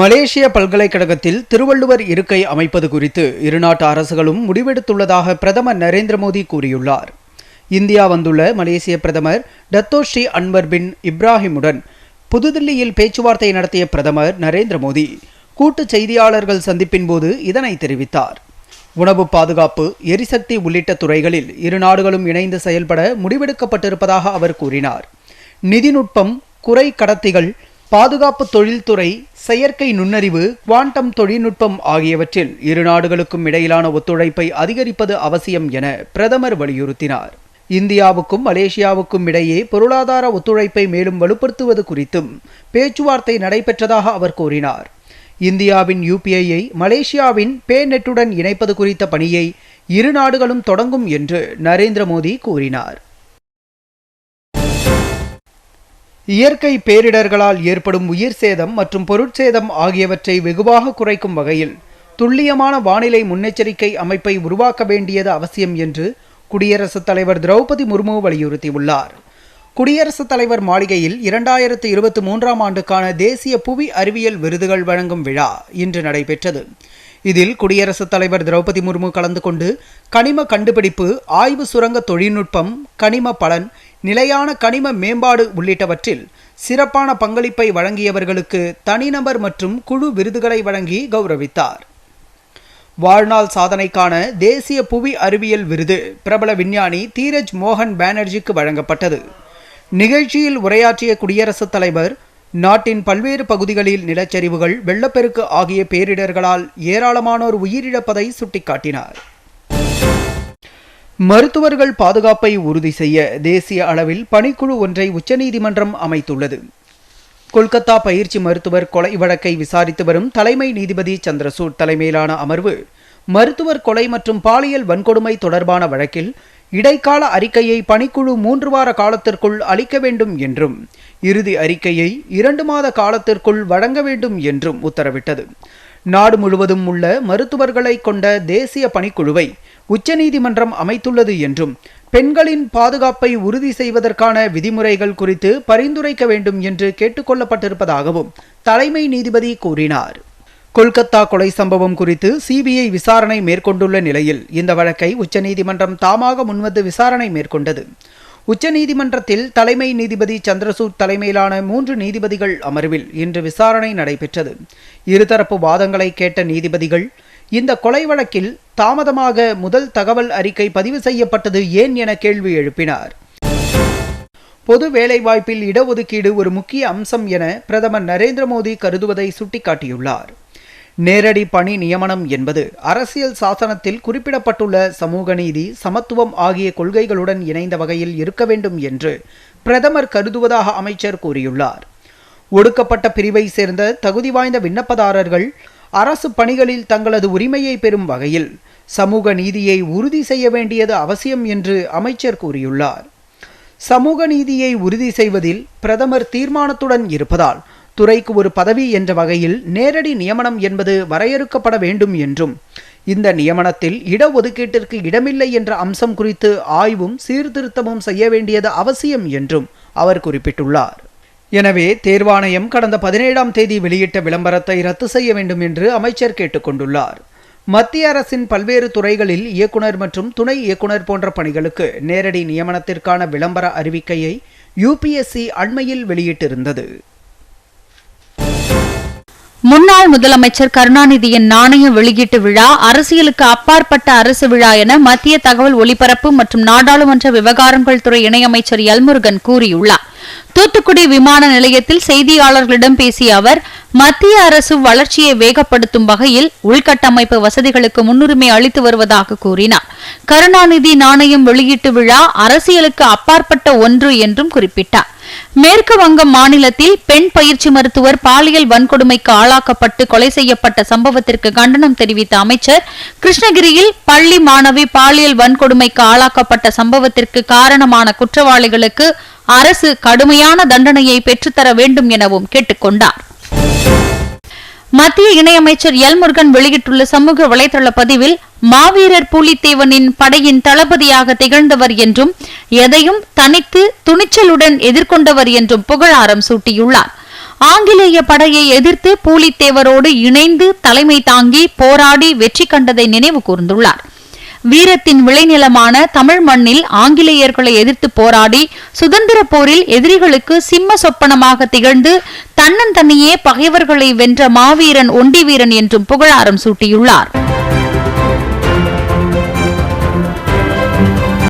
மலேசிய பல்கலைக்கழகத்தில் திருவள்ளுவர் இருக்கை அமைப்பது குறித்து இருநாட்டு அரசுகளும் முடிவெடுத்துள்ளதாக பிரதமர் நரேந்திர மோடி கூறியுள்ளார். இந்தியா வந்துள்ள மலேசிய பிரதமர் டத்தோஸ்ரீ அன்வர் பின் இப்ராஹிமுடன் புதுதில்லியில் பேச்சுவார்த்தை நடத்திய பிரதமர் நரேந்திர மோடி கூட்டு செய்தியாளர்கள் சந்திப்பின் போது இதனை தெரிவித்தார். உணவு பாதுகாப்பு எரிசக்தி உள்ளிட்ட துறைகளில் இரு நாடுகளும் இணைந்து செயல்பட முடிவெடுக்கப்பட்டிருப்பதாக அவர் கூறினார். நிதிநுட்பம் குறை கடத்திகள் பாதுகாப்பு தொழில்துறை செயற்கை நுண்ணறிவு குவாண்டம் தொழில்நுட்பம் ஆகியவற்றில் இரு நாடுகளுக்கும் இடையிலான ஒத்துழைப்பை அதிகரிப்பது அவசியம் என பிரதமர் வலியுறுத்தினார். இந்தியாவுக்கும் மலேசியாவுக்கும் இடையே பொருளாதார ஒத்துழைப்பை மேலும் வலுப்படுத்துவது குறித்தும் பேச்சுவார்த்தை நடைபெற்றதாக அவர் கூறினார். இந்தியாவின் யூபிஐயை மலேசியாவின் பே நெட்டுடன் இணைப்பது குறித்த பணியை இரு நாடுகளும் தொடங்கும் என்று நரேந்திர மோடி கூறினார். இயற்கை பேரிடர்களால் ஏற்படும் உயிர் சேதம் மற்றும் பொருட்சேதம் ஆகியவற்றை வெகுவாக குறைக்கும் வகையில் துல்லியமான வானிலை முன்னெச்சரிக்கை அமைப்பை உருவாக்க வேண்டியது அவசியம் என்று குடியரசுத் தலைவர் திரௌபதி முர்மு வலியுறுத்தியுள்ளார். குடியரசுத் தலைவர் மாளிகையில் இரண்டாயிரத்து இருபத்தி மூன்றாம் ஆண்டுக்கான தேசிய புவி அறிவியல் விருதுகள் வழங்கும் விழா இன்று நடைபெற்றது. இதில் குடியரசுத் தலைவர் திரௌபதி முர்மு கலந்து கொண்டு கனிம கண்டுபிடிப்பு ஆய்வு சுரங்க தொழில்நுட்பம் கனிம பலன் நிலையான கனிம மேம்பாடு உள்ளிட்டவற்றில் சிறப்பான பங்களிப்பை வழங்கியவர்களுக்கு தனிநபர் மற்றும் குழு விருதுகளை வழங்கி கௌரவித்தார். வாழ்நாள் சாதனைக்கான தேசிய புவி அறிவியல் விருது பிரபல விஞ்ஞானி தீரஜ் மோகன் பானர்ஜிக்கு வழங்கப்பட்டது. நிகழ்ச்சியில் உரையாற்றிய குடியரசுத் தலைவர் நாட்டின் பல்வேறு பகுதிகளில் நிலச்சரிவுகள் வெள்ளப்பெருக்கு ஆகிய பேரிடர்களால் ஏராளமானோர் உயிரிழப்பதை சுட்டிக்காட்டினார். மருத்துவர்கள் பாதுகாப்பை உறுதி செய்ய தேசிய அளவில் பணிக்குழு ஒன்றை உச்சநீதிமன்றம் அமைத்துள்ளது. கொல்கத்தா பயிற்சி மருத்துவர் கொலை வழக்கை விசாரித்து வரும் தலைமை நீதிபதி சந்திரசூட் தலைமையிலான அமர்வு மருத்துவர் கொலை மற்றும் பாலியல் வன்கொடுமை தொடர்பான வழக்கில் இடைக்கால அறிக்கையை பணிக்குழு மூன்று வார காலத்திற்குள் அளிக்க வேண்டும் என்றும் இறுதி அறிக்கையை இரண்டு மாத காலத்திற்குள் வழங்க வேண்டும் என்றும் உத்தரவிட்டது. நாடு முழுவதும் உள்ள மருத்துவர்களை கொண்ட தேசிய பணிக்குழுவை உச்சநீதிமன்றம் அமைத்துள்ளது என்றும் பெண்களின் பாதுகாப்பை உறுதி செய்வதற்கான விதிமுறைகள் குறித்து பரிந்துரைக்க வேண்டும் என்று கேட்டுக்கொள்ளப்பட்டிருப்பதாகவும் தலைமை நீதிபதி கூறினார். கொல்கத்தா கொலை சம்பவம் குறித்து சிபிஐ விசாரணை மேற்கொண்டுள்ள நிலையில் இந்த வழக்கை உச்சநீதிமன்றம் தாமாக முன்வந்து விசாரணை மேற்கொண்டது. உச்சநீதிமன்றத்தில் தலைமை நீதிபதி சந்திரசூட் தலைமையிலான மூன்று நீதிபதிகள் அமர்வில் இன்று விசாரணை நடைபெற்றது. இருதரப்பு வாதங்களை கேட்ட நீதிபதிகள் இந்த கொலை வழக்கில் தாமதமாக முதல் தகவல் அறிக்கை பதிவு செய்யப்பட்டது ஏன் என கேள்வி எழுப்பினார். பொது வேலைவாய்ப்பில் இடஒதுக்கீடு ஒரு முக்கிய அம்சம் என பிரதமர் நரேந்திர மோடி கருதுவதை சுட்டிக்காட்டியுள்ளார். நேரடி பணி நியமனம் என்பது அரசியல் சாசனத்தில் குறிப்பிடப்பட்டுள்ள சமூக நீதி சமத்துவம் ஆகிய கொள்கைகளுடன் இணைந்த வகையில் இருக்க வேண்டும் என்று பிரதமர் கருதுவதாக அமைச்சர் கூறியுள்ளார். ஒடுக்கப்பட்ட பிரிவை சேர்ந்த தகுதி வாய்ந்த விண்ணப்பதாரர்கள் அரசு பணிகளில் தங்களது உரிமையை பெறும் வகையில் சமூக நீதியை உறுதி செய்ய வேண்டியது அவசியம் என்று அமைச்சர் கூறியுள்ளார். சமூக நீதியை உறுதி செய்வதில் பிரதமர் தீர்மானத்துடன் இருப்பதால் துறைக்கு ஒரு பதவி என்ற வகையில் நேரடி நியமனம் என்பது வரையறுக்கப்பட வேண்டும் என்றும் இந்த நியமனத்தில் இடஒதுக்கீட்டிற்கு இடமில்லை என்ற அம்சம் குறித்து ஆய்வும் சீர்திருத்தமும் செய்ய வேண்டியது அவசியம் என்றும் அவர் குறிப்பிட்டுள்ளார். எனவே தேர்வாணையம் கடந்த பதினேழாம் தேதி வெளியிட்ட விளம்பரத்தை ரத்து செய்ய வேண்டும் என்று அமைச்சர் கேட்டுக்கொண்டுள்ளார். மத்திய அரசின் பல்வேறு துறைகளில் இயக்குனர் மற்றும் துணை இயக்குனர் போன்ற பணிகளுக்கு நேரடி நியமனத்திற்கான விளம்பர அறிவிக்கையை யுபிஎஸ்சி அண்மையில் வெளியிட்டிருந்தது. முன்னாள் முதலமைச்சர் கருணாநிதியின் நாணய வெளியீட்டு விழா அரசியலுக்கு அப்பாற்பட்ட அரசு விழா என மத்திய தகவல் ஒலிபரப்பு மற்றும் நாடாளுமன்ற விவகாரங்கள் துறை இணையமைச்சர் எல்முருகன் கூறியுள்ளார். தூத்துக்குடி விமான நிலையத்தில் செய்தியாளர்களிடம் பேசிய அவர் மத்திய அரசு வளர்ச்சியை வேகப்படுத்தும் வகையில் உள்கட்டமைப்பு வசதிகளுக்கு முன்னுரிமை அளித்து வருவதாக கூறினார். கருணாநிதி நாணயம் வெளியீட்டு விழா அரசியலுக்கு அப்பாற்பட்ட ஒன்று என்றும் குறிப்பிட்டார். மேற்கு வங்கம் மாநிலத்தில் பெண் பயிற்சி மருத்துவர் பாலியல் வன்கொடுமைக்கு ஆளாக்கப்பட்டு கொலை செய்யப்பட்ட சம்பவத்திற்கு கண்டனம் தெரிவித்த அமைச்சர் கிருஷ்ணகிரியில் பள்ளி மாணவி பாலியல் வன்கொடுமைக்கு ஆளாக்கப்பட்ட சம்பவத்திற்கு காரணமான குற்றவாளிகளுக்கு அரசு கடுமையான தண்டனையை பெற்றுத்தர வேண்டும் எனவும் கேட்டுக்கொண்டார். மத்திய இணையமைச்சர் எல் முருகன் வெளியிட்டுள்ள சமூக வலைதள பதிவில் மாவீரர் பூலித்தேவனின் படையின் தளபதியாக திகழ்ந்தவர் என்றும் எதையும் தனித்து துணிச்சலுடன் எதிர்கொண்டவர் என்றும் புகழாரம் சூட்டியுள்ளார். ஆங்கிலேய படையை எதிர்த்து பூலித்தேவரோடு இணைந்து தலைமை தாங்கி போராடி வெற்றி கண்டதை நினைவு கூர்ந்துள்ளார். வீரத்தின் விளைநிலமான தமிழ் மண்ணில் ஆங்கிலேயர்களை எதிர்த்து போராடி சுதந்திர போரில் எதிரிகளுக்கு சிம்ம சொப்பனமாக திகழ்ந்து தன்னந்தனியே பகைவர்களை வென்ற மாவீரன் ஒண்டிவீரன் என்றும் புகழாரம் சூட்டியுள்ளார்.